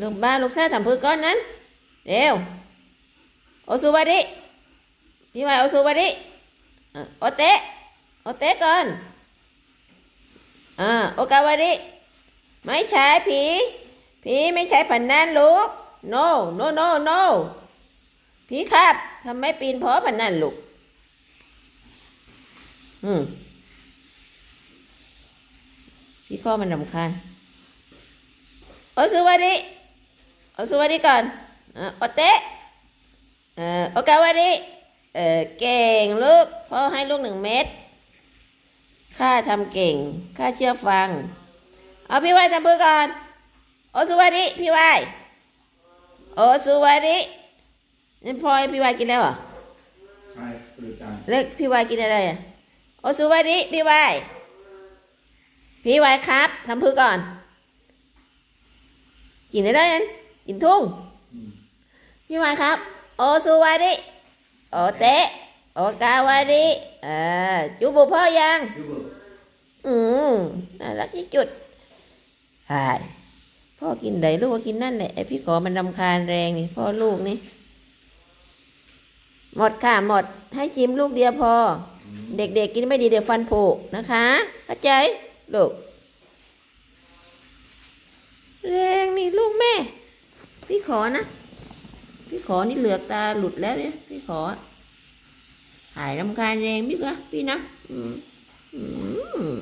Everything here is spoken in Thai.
ลูกบ้าลูกชายทำพื้นก้อนนั้น เร็ว โอสุวาดิพี่วายโอสุวาดิโอเตะโอเตะก่อนอ่าโอกาวาดิไม่ใช่ผี ผีไม่ใช่ผันนั่นลูก no no no no ผีครับทำไมปีนเพอผันนั่นลูก อืมพี่ข้อมันรำคาญโอสุวาดิ โอสุวาดิก่อนอะโอเตะเอ่อโอกาวาดิเอ่อเก่งลูกพ่อให้ลูกหนึ่งเม็ดข้าทำเก่งข้าเชื่อฟัง เอาพี่วายทำมือก่อนโอสุวาดิพี่วายโอสุวาดินี่พ่อให้พี่วายกินแล้วเหรอใช่เปิดจานเล็กพี่วายกินอะไรอะโอสุวาดิพี่วายพี่วายครับทำพือก่อนกินได้เลย นั้นกินทุ่งอืมพี่วายครับ โอสุวาดิโอเตะโอกาวาดิเอ่าจูบุพ่อยังยูเบิร์อืมน่ารักที่จุดใช่พ่อกินไหนลูกก็กินนั่นแหละไอพี่ขอมันรำคาญแรงนี่พ่อลูกนี่ หมดค่ะ หมด ให้ชิมลูกเดียวพอ เด็กๆกินไม่ดีเดี๋ยวฟันผุนะคะ เข้าใจ ลูกแรงนี่ลูกแม่ พี่ขอนะ พี่ขอนี่เหลือกตาหลุดแล้วเนี่ยพี่ขอ หายรำคาญแรงพี่กะพี่นะ อืมอืม